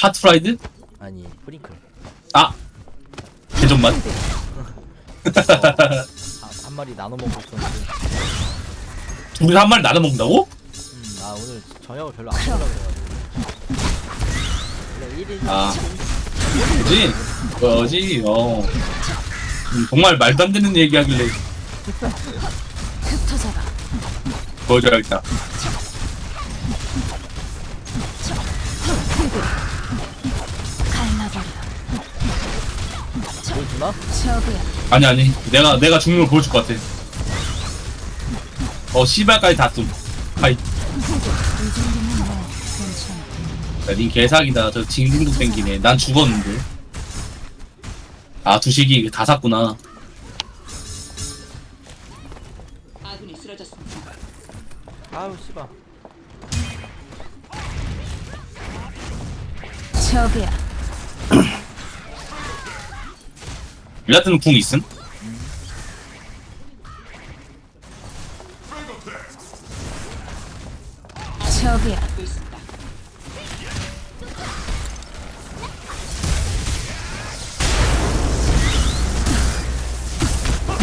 핫 프라이드? 아니 프링클. 아. 개존맛? 아, 한 마리 나눠 먹고 있었는데. 둘이 한 마리 나눠 먹는다고? 음, 아 오늘 저녁을 별로 안 먹으려고 그래가지고. 원래 1인 아 그지? 그거지? 어. 음, 정말 말도 안 되는 얘기 하길래. 흩어져라. 보여줘야겠다 저그야. 아니 아니 내가 내가 죽는 걸 보여줄 것 같아 어 씨발까지 다쏨 하이 이 정도면 뭐 괜찮아. 닌 개사기다 저 징징도 땡기네 난 죽었는데 아 두식이 다 샀구나 아군이 쓰러졌습니다. 아우 씨발 저그야. 일라트는 궁 있음?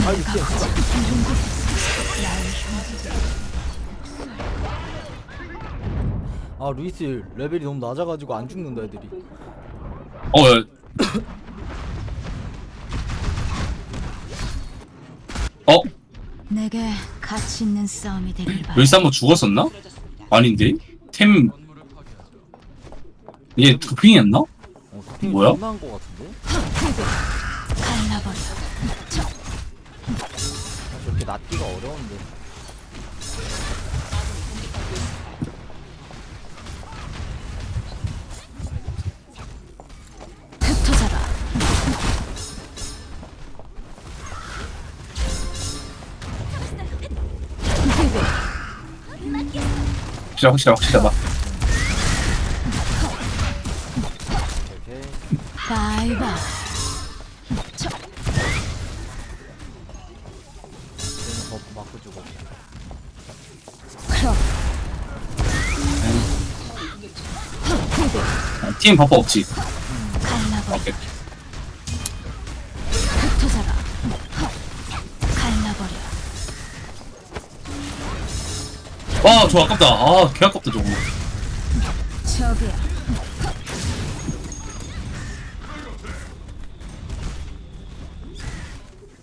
아이 씨 아 루이스 레벨이 너무 낮아가지고 안 죽는다 애들이 어 야. 내게 가치 있는 싸움이 되길 바라. 루이스 한번 죽었었나? 아닌데? 템... 얘 도핑이었나? 어 뭐야? 같은데? 갈라버려. 아, 저렇게 낫기가 어려운데 확실하 확실하 확실하다 오케이 버프 맞고 죽어 크롭. 아, 팀 버퍼 없지? 아, 저 아깝다. 아, 개 아깝다, 저거. 저그야.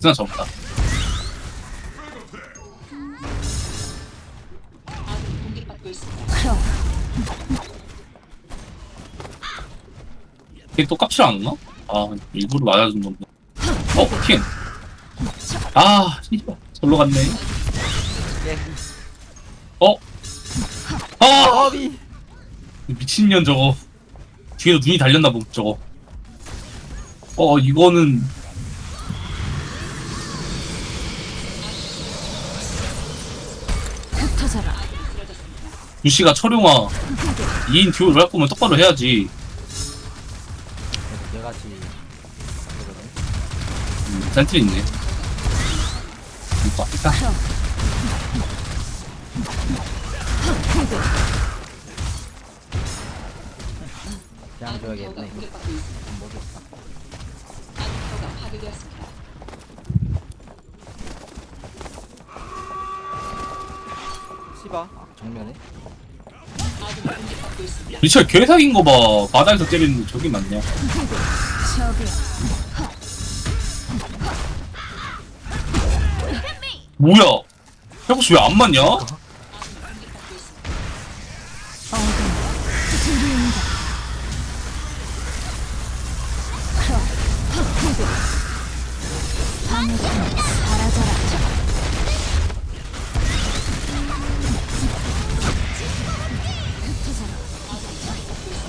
쓰나 접다. 걔 똑같이 안 왔나? 아, 일부러 맞아준 건데. 어, 킹. 아, 씨발. 절로 갔네. 예 어? 아! 버비 미친년 저거. 뒤에도 눈이 달렸나 보, 저거. 어, 이거는. 흩어져라. 유씨가 철용아. 2인 듀오를 할 거면 똑바로 해야지. 개같이 그러네 음, 센트리 있네. 이거 아프다. 그냥 줘야겠네 있습니다. 안 먹겠다 아군터가 파괴되었습니다. 씨바 아, 정면에 아군이 공격받고 있습니다. 리철 개사긴 거 봐. 바다에서 때리는 맞냐? 저그야. 뭐야? 해보스 왜안 맞냐?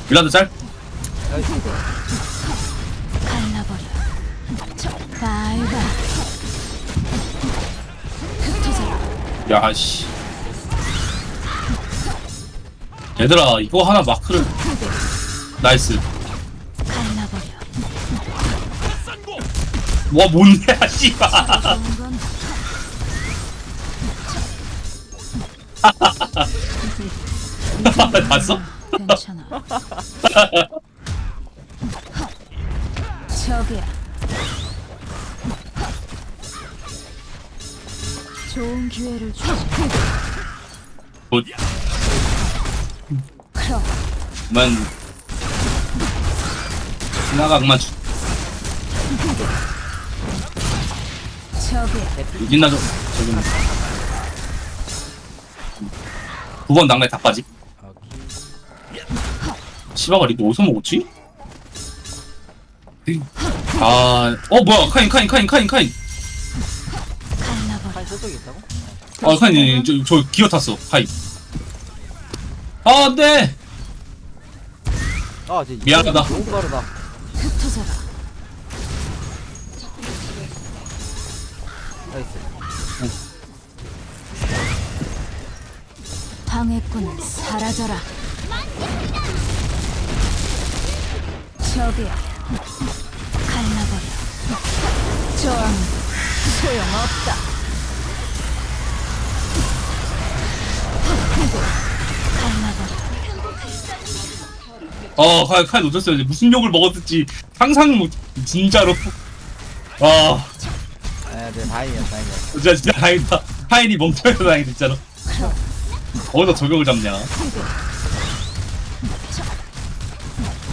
빌라드 짤? 갈라버려. 바이바이. 흩어져라. 야, 씨. 얘들아, 이거 하나 마크를. 나이스. 와, 뭔데, 아, 씨발. 좋은 건 봤어? 괜찮아. 저기야. 좋은 기회를 주지. 그만. 지나가만 저기야. 유진나 좀 저기 9번 난간에 다 빠지 시바가 리도 어디서 먹었지? 아, 어 뭐야 카인 카인 카인 카인 카인. 카인 저쪽에 있다고? 아 카인 저, 저 기어 탔어 카인 아 안돼 아 쟤, 미안하다. 너무 빠르다 흩어져라. 나이스 방해꾼 사라져라. 저기야. 갈라버려. 저항 소용없다. 갈라버려. 어 카인 카인 놓쳤어요 이제 무슨 욕을 먹었을지 상상 못 진짜로 아 아 네 다행이야 다행이야 진짜 진짜 다행이다 카인이 멍청해서 다행이다 진짜로 어디서 저격을 잡냐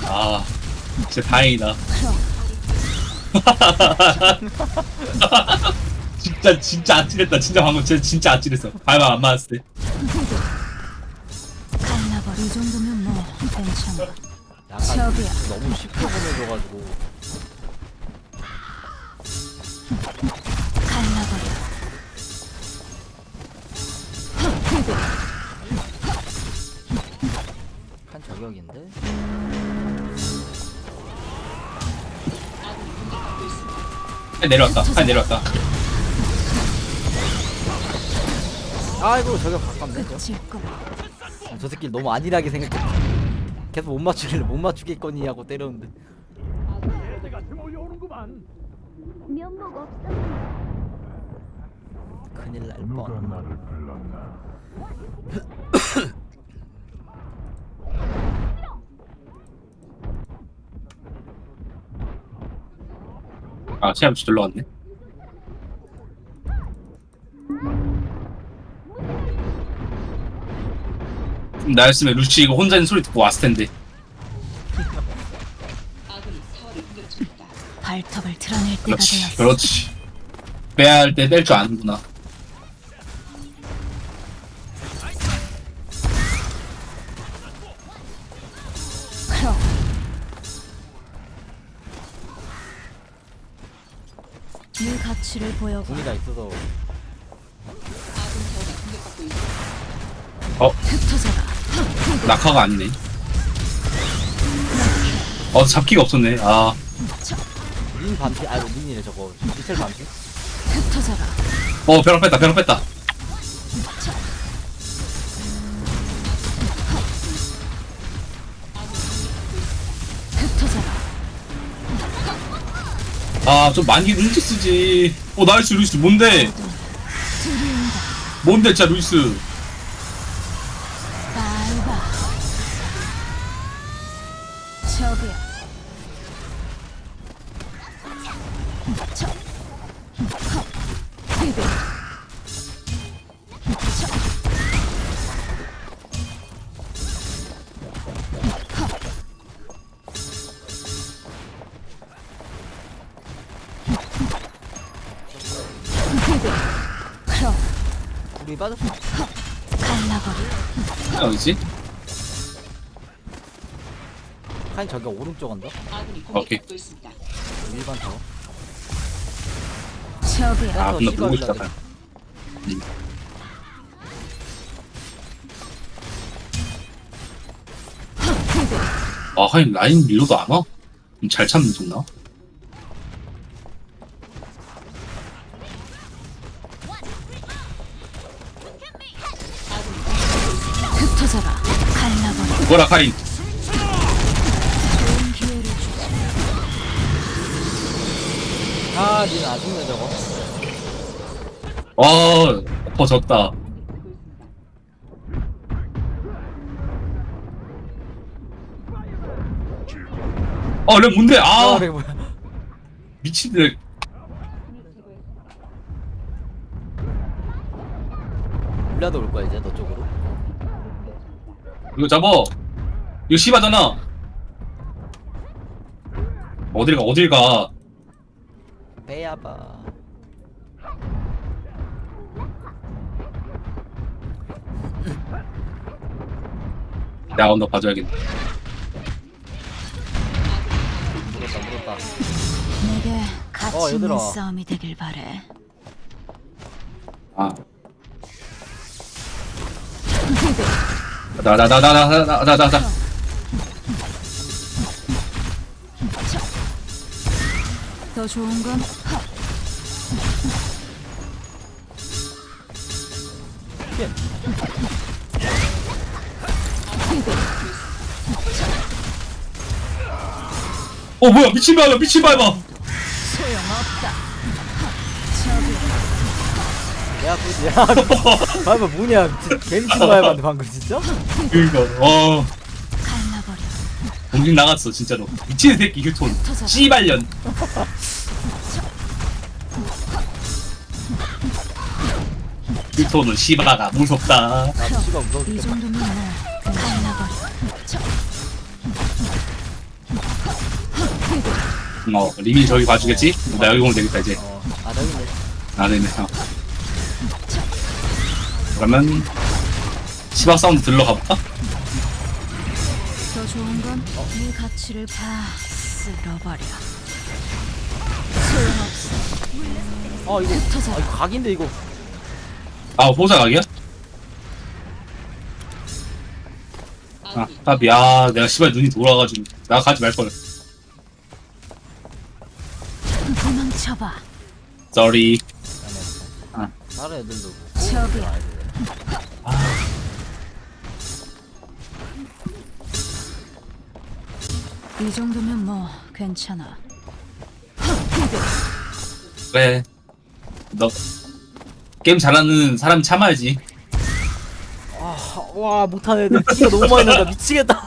아 진짜 다행이다 진짜 진짜 아찔했다 진짜 방금 진짜 진짜 아찔했어 발만 안 맞았을 때. 이 정도면 뭐 괜찮아. 약간 저기야. 너무 쉽게 보내줘가지고 갈라버려. 한 저격인데? 카인 내려왔다 카인 내려왔다 아이고 저격 가깝네 저. 아, 저 새끼 너무 안일하게 생각해 계속 못 맞추길래 못 맞추겠거니 하고 때렸는데 면목 없어. 큰일 날 누가 뻔. 나를 불렀나? 아 체험 저절로 왔네 좀 나였으면 루시 이거 혼자 있는 소리 듣고 왔을 텐데. 발톱을 드러낼 때가 그렇지 되었어. 그렇지 빼야 할 때 뺄 줄 아는구나 네 가치를 보여봐. 궁이 다 있어서. 흩어져라. 낙하가 아니네 어 잡기가 없었네 아린 반피 아니 린이래 저거 리첼 반피 흩어져라. 어 벼락 뺐다 벼락 뺐다 아 좀 많이 눈치 쓰지. 어 나이스 루이스. 뭔데. 뭔데 진짜 루이스 우리 빠졌어 갈라버려. 어디지? 카인 저격 오른쪽 언더 아군이 오케이. 일반 타워 저기야. 아또 근데 보고. 싶다 음. 아 하긴 라인 밀러도 안 와? 좀잘 참는 좋나? 뭐라 기회를 주지. 아닌 아쉽네 저거 어 엎어졌다 어렉 뭔데 아아 그래 뭐야 미친들 골리앗 올 거야 이제 너 쪽으로. 이거 잡어. 이거 씨바잖아. 어딜 가, 어딜 가. 빼야봐. 야, 언더 봐줘야겠네. 물었다 물었다. 내게 가치 어, 있는 얘들아. 싸움이 되길 바래. 아. 나, 나, 나, 나, 나, 나, 나, 나, 나. 더 좋은 건 어, 뭐야, 미친 밟아, 미친 밟아. 소용없다. 저기 야 그지 야. 방금 뭐냐? 개 미친 거 해봤는데 방금 진짜? 그니까, 어. 공중 나갔어, 진짜로. 미친 새끼, 휴톤. 씨발년. 휴톤은 씨바가 무섭다. 어, 리미 저기 봐주겠지? 나 여기 오면 되겠다, 이제. 어. 아 있네. 아, 네네. 어. 그러면, 시바 사운드 들러 가 볼까? 더 좋은 건이 가치를 다 쓸어버려. 소용없어. 어 이거 터져. 아 이거 각인데 이거. 아, 호자각이야? 아, 답, 야, 내가 시발 눈이 돌아가지고. 나 가지 말 걸. 도망쳐봐. Sorry. 아니야. 아. 다른 애들도. 저기. 와야 이 정도면 뭐 괜찮아. 그래. 너, 게임 잘하는 사람 참아야지. 아, 와 못하는 애들 티가 너무 많이 난다 미치겠다.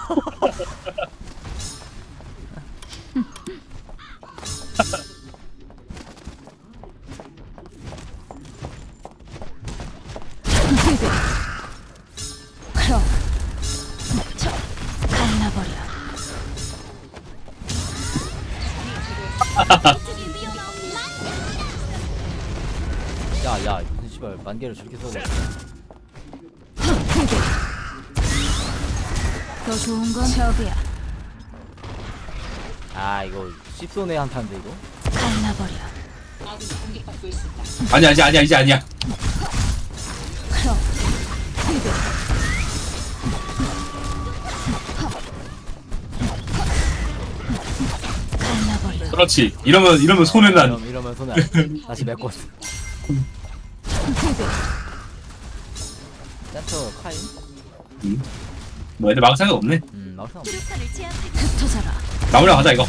야야 무슨 씨발 만개를 저렇게 써. 더 좋은 건 저기야. 아 이거 씹손의 한타인데 이거. 갈라버려. 아니야, 아니야, 아니야, 이제 아니야. 그럼 갈라 그렇지. 이러면, 이러면 손해는 난. 이러면, 이러면 손에 안- 다시 메꿔. 센터 카인? 음. 뭐 애들 막을 생각 없네. 음 막상 흩어져라. 나무려 가자, 이거.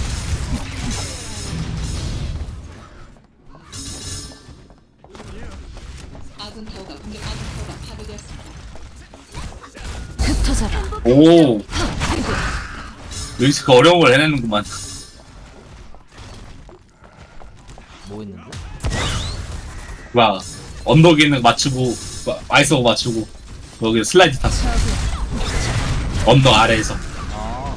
아군 타워가 공격 아군 타워가 파괴되었습니다. 흩어져라. 오. 루이스 그 어려운 걸 해내는구만. 막, 언덕에 있는 거 맞추고, 마- 아이스고 맞추고, 여기 슬라이드 탔어. 언덕 아래에서. 아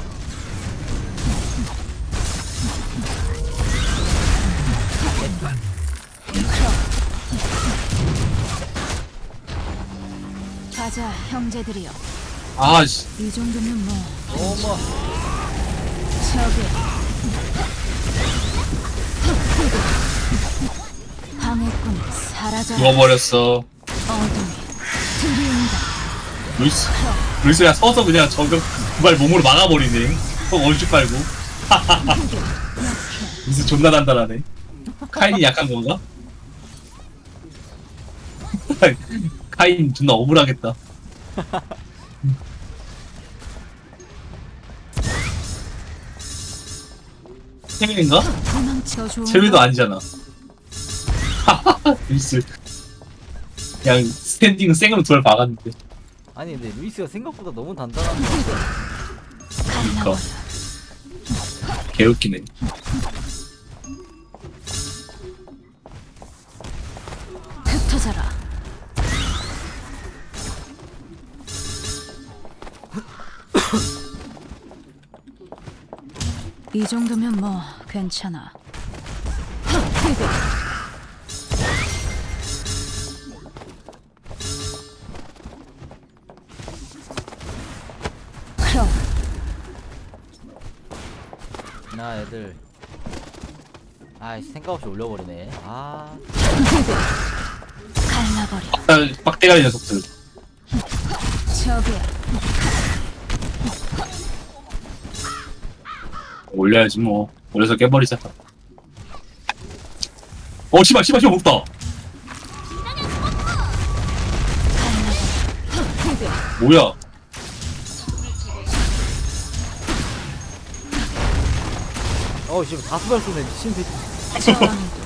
가자 형제들이여. 아, 씨. 이 정도면 뭐 어머 저기 방해꾼 사라져. 죽어버렸어. 어둠이 들이운다. 루이스. 루이스가 서서 그냥 저격 두발 몸으로 막아버리네. 또 얼죽 빨고. 루이스 존나 단단하네. 카인이 약한 건가? 카인 존나 억울하겠다. 체면인가? 도망쳐 좋은 체면도 건 아니잖아. 루이스 그냥 스탠딩 생으로 돌 박았는데 아니 근데 루이스가 생각보다 너무 단단한 거 같아. 그니까 개웃기네 흩어져라. 이 정도면 뭐 괜찮아. 흑, 퇴근. 애들 아이 생각 없이 올려버리네 아 갈라버려. 아, 빡대가리 녀석들. 저기야. 올려야지 뭐. 올려서 깨버리자. 어, 씨발, 씨발, 씨발, 없다. 뭐야? 어우 지금 다수발 쏘네 미친 새끼. 저항이